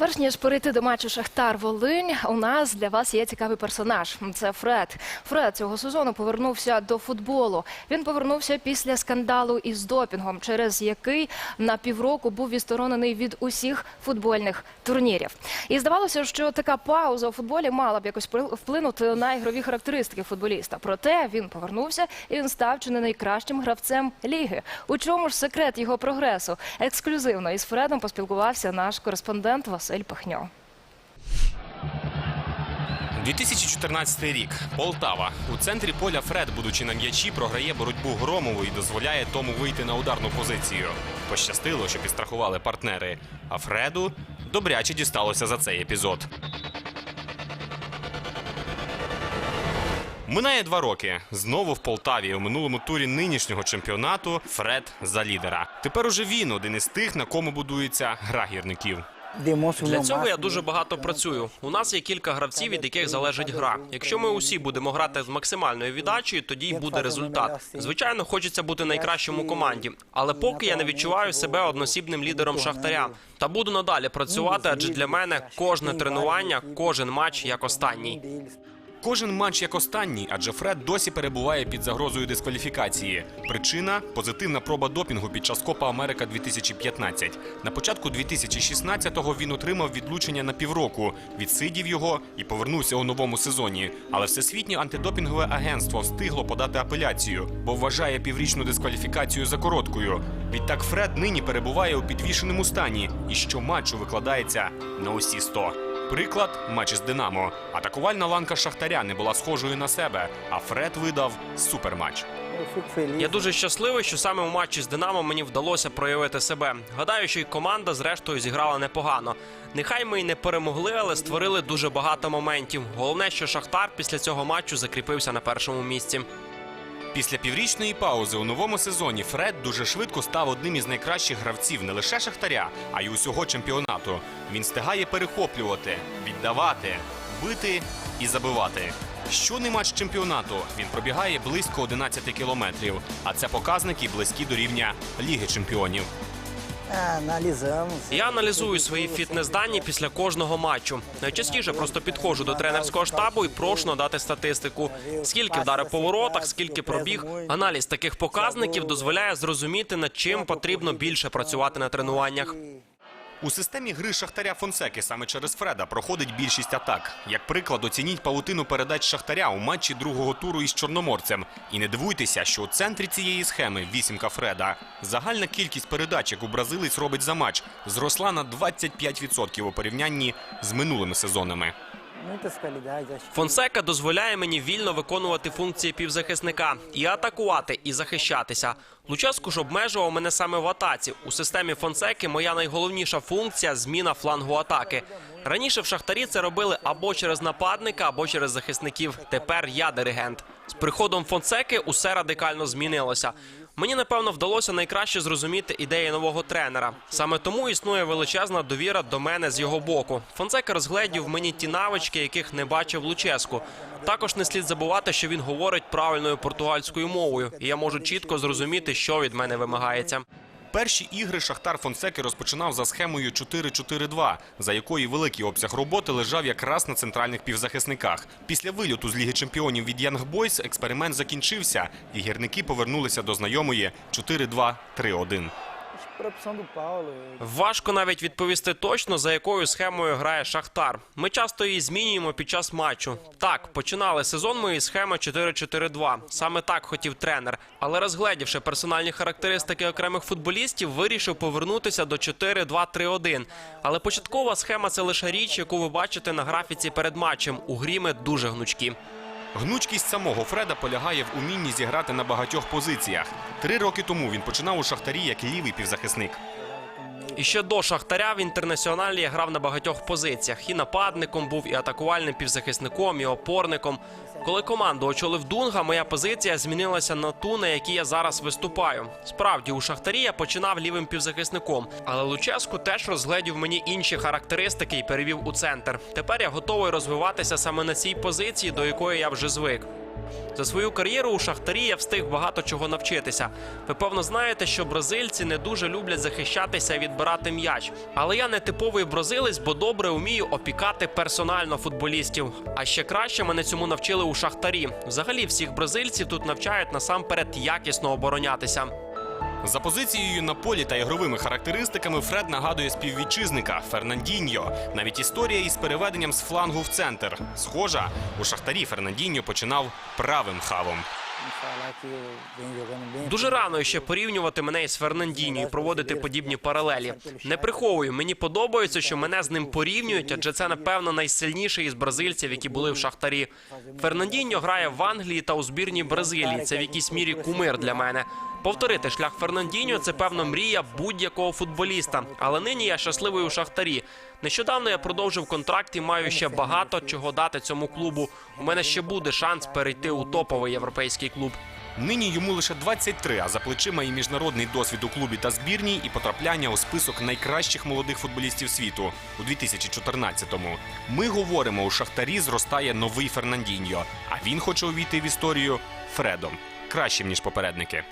Перш ніж перейти до матчу Шахтар Волинь, у нас для вас є цікавий персонаж. Це Фред. Фред цього сезону повернувся до футболу. Він повернувся після скандалу із допінгом, через який на півроку був відсторонений від усіх футбольних турнірів. І здавалося, що така пауза у футболі мала б якось впли- вплинути на ігрові характеристики футболіста. Проте він повернувся і він став чи не найкращим гравцем ліги. У чому ж секрет його прогресу? Ексклюзивно із Фредом поспілкувався наш кореспондент Василь Пахньо. 2014 рік. Полтава. У центрі поля Фред, будучи на м'ячі, програє боротьбу Громову і дозволяє тому вийти на ударну позицію. Пощастило, що підстрахували партнери. А Фреду добряче дісталося за цей епізод. Минає два роки. Знову в Полтаві у минулому турі нинішнього чемпіонату Фред за лідера. Тепер уже він один із тих, на кому будується гра гірників. Для цього я дуже багато працюю. У нас є кілька гравців, від яких залежить гра. Якщо ми усі будемо грати з максимальною віддачею, тоді й буде результат. Звичайно, хочеться бути найкращим у команді, але поки я не відчуваю себе односібним лідером шахтаря. Та буду надалі працювати, адже для мене кожне тренування, кожен матч як останній. Кожен матч як останній, адже Фред досі перебуває під загрозою дискваліфікації. Причина позитивна проба допінгу під час Копа Америка 2015. На початку 2016-го він отримав відлучення на півроку, відсидів його і повернувся у новому сезоні. Але всесвітнє антидопінгове агентство встигло подати апеляцію, бо вважає піврічну дискваліфікацію за короткою. Відтак Фред нині перебуває у підвішеному стані і щоматчу викладається на усі 100. Приклад матч із Динамо. Атакувальна ланка Шахтаря не була схожою на себе, а Фред видав суперматч. Я дуже щасливий, що саме у матчі з Динамо мені вдалося проявити себе. Гадаю, що й команда зрештою зіграла непогано. Нехай ми й не перемогли, але створили дуже багато моментів. Головне, що Шахтар після цього матчу закріпився на першому місці. Після піврічної паузи у новому сезоні Фред дуже швидко став одним із найкращих гравців не лише Шахтаря, а й усього чемпіонату. Він встигає перехоплювати, віддавати, бити і забивати. Щодний матч чемпіонату він пробігає близько 11 кілометрів, а це показники близькі до рівня Ліги чемпіонів. Я аналізую свої фітнес-дані після кожного матчу. Найчастіше просто підходжу до тренерського штабу і прошу надати статистику. Скільки вдарив по воротах, скільки пробіг. Аналіз таких показників дозволяє зрозуміти, над чим потрібно більше працювати на тренуваннях. У системі гри Шахтаря Фонсеки саме через Фреда проходить більшість атак. Як приклад, оцініть павутину передач Шахтаря у матчі другого туру із Чорноморцем. І не дивуйтеся, що у центрі цієї схеми вісімка Фреда. Загальна кількість передач, яку бразилець робить за матч, зросла на 25% у порівнянні з минулими сезонами. Фонсека дозволяє мені вільно виконувати функції півзахисника і атакувати, і захищатися. Луческу ж обмежував мене саме в атаці. У системі Фонсеки моя найголовніша функція зміна флангу атаки. Раніше в шахтарі це робили або через нападника, або через захисників. Тепер я диригент. З приходом Фонсеки усе радикально змінилося. Мені напевно вдалося найкраще зрозуміти ідеї нового тренера. Саме тому існує величезна довіра до мене з його боку. Фонсека розгледів мені ті навички, яких не бачив Луческу. Також не слід забувати, що він говорить правильною португальською мовою, і я можу чітко зрозуміти, що від мене вимагається. Перші ігри Шахтар Фонсеки розпочинав за схемою 4-4-2, за якої великий обсяг роботи лежав якраз на центральних півзахисниках. Після вильоту з Ліги Чемпіонів від Янгбойс експеримент закінчився, і гірники повернулися до знайомої 4-2-3-1. Важко навіть відповісти точно, за якою схемою грає Шахтар. Ми часто її змінюємо під час матчу. Так, починали сезон ми схеми 4-4-2. Саме так хотів тренер. Але розгледівши персональні характеристики окремих футболістів, вирішив повернутися до 4-2-3-1. Але початкова схема це лише річ, яку ви бачите на графіці перед матчем. У грі ми дуже гнучкі. Гнучкість самого Фреда полягає в умінні зіграти на багатьох позиціях. Три роки тому він починав у Шахтарі як лівий півзахисник. І ще до Шахтаря в інтернаціоналі грав на багатьох позиціях. І нападником був, і атакувальним півзахисником, і опорником. Коли команду очолив Дунга, моя позиція змінилася на ту, на якій я зараз виступаю. Справді, у Шахтарі я починав лівим півзахисником, але Луческу теж розгледів мені інші характеристики і перевів у центр. Тепер я готовий розвиватися саме на цій позиції, до якої я вже звик. За свою кар'єру у Шахтарі я встиг багато чого навчитися. Ви певно знаєте, що бразильці не дуже люблять захищатися і відбирати м'яч. Але я не типовий бразилець, бо добре вмію опікати персонально футболістів. А ще краще мене цьому навчили у Шахтарі. Взагалі всіх бразильців тут навчають насамперед якісно оборонятися. За позицією на полі та ігровими характеристиками Фред нагадує співвітчизника Фернандіньо. Навіть історія із переведенням з флангу в центр. Схожа, у Шахтарі Фернандіньо починав правим хавом. Дуже рано ще порівнювати мене із Фернандіньо і проводити подібні паралелі. Не приховую, мені подобається, що мене з ним порівнюють, адже це напевно найсильніший із бразильців, які були в Шахтарі. Фернандіньо грає в Англії та у збірній Бразилії. Це в якійсь мірі кумир для мене. Повторити шлях Фернандіньо це певно мрія будь-якого футболіста. Але нині я щасливий у Шахтарі. Нещодавно я продовжив контракт і маю ще багато чого дати цьому клубу. У мене ще буде шанс перейти у топовий європейський клуб. Нині йому лише 23, а за плечима і міжнародний досвід у клубі та збірній, і потрапляння у список найкращих молодих футболістів світу у 2014-му. Ми говоримо, у Шахтарі зростає новий Фернандіньо, а він хоче увійти в історію Фредом, кращим ніж попередники.